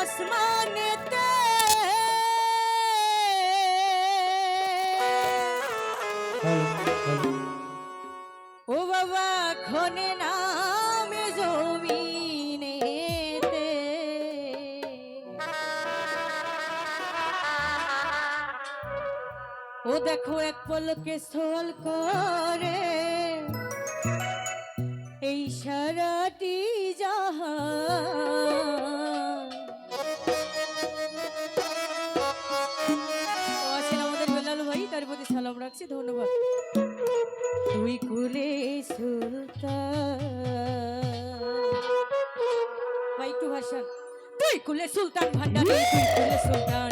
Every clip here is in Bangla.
আসমানেতে। ও বাবা খনে নামে জমিনেতে। ও দেখো এক পলকে স্থল করে সভাপতি সালাম রাখছি ধন্যবাদ। তুই কুলে সুলতান। ভাই একটু ভাষণ তুই কুলে সুলতান ভান্ডার। তুই কুলে সুলতান।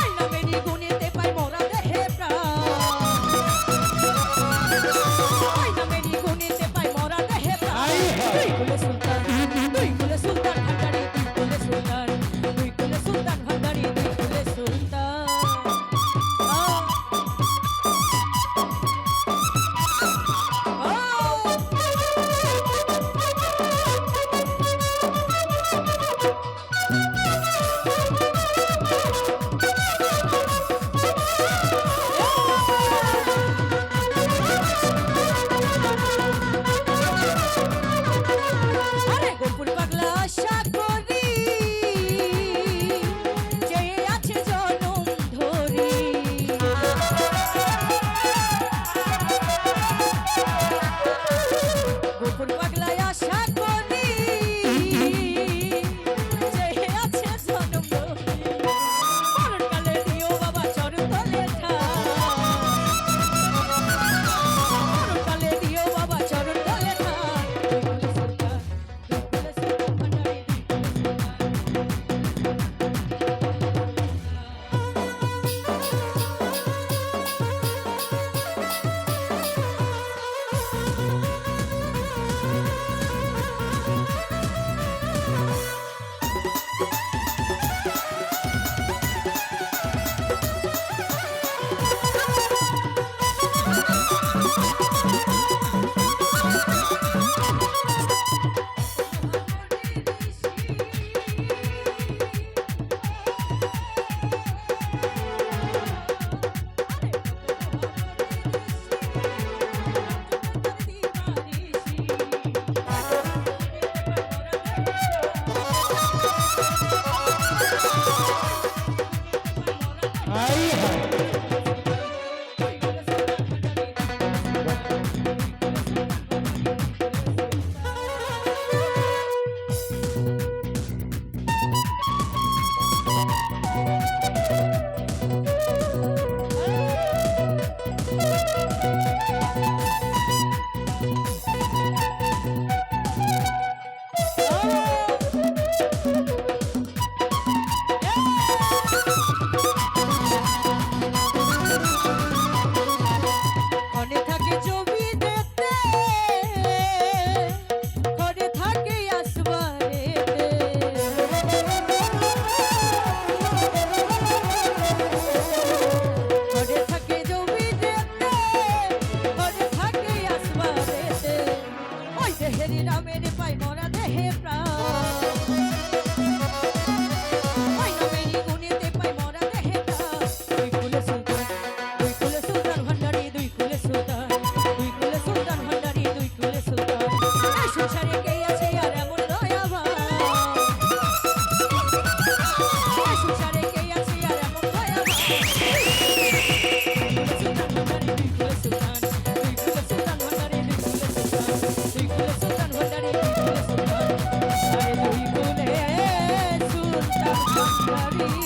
Ay, no me দেহের নামের পাই মরা দেহে প্রাণ। Thank you.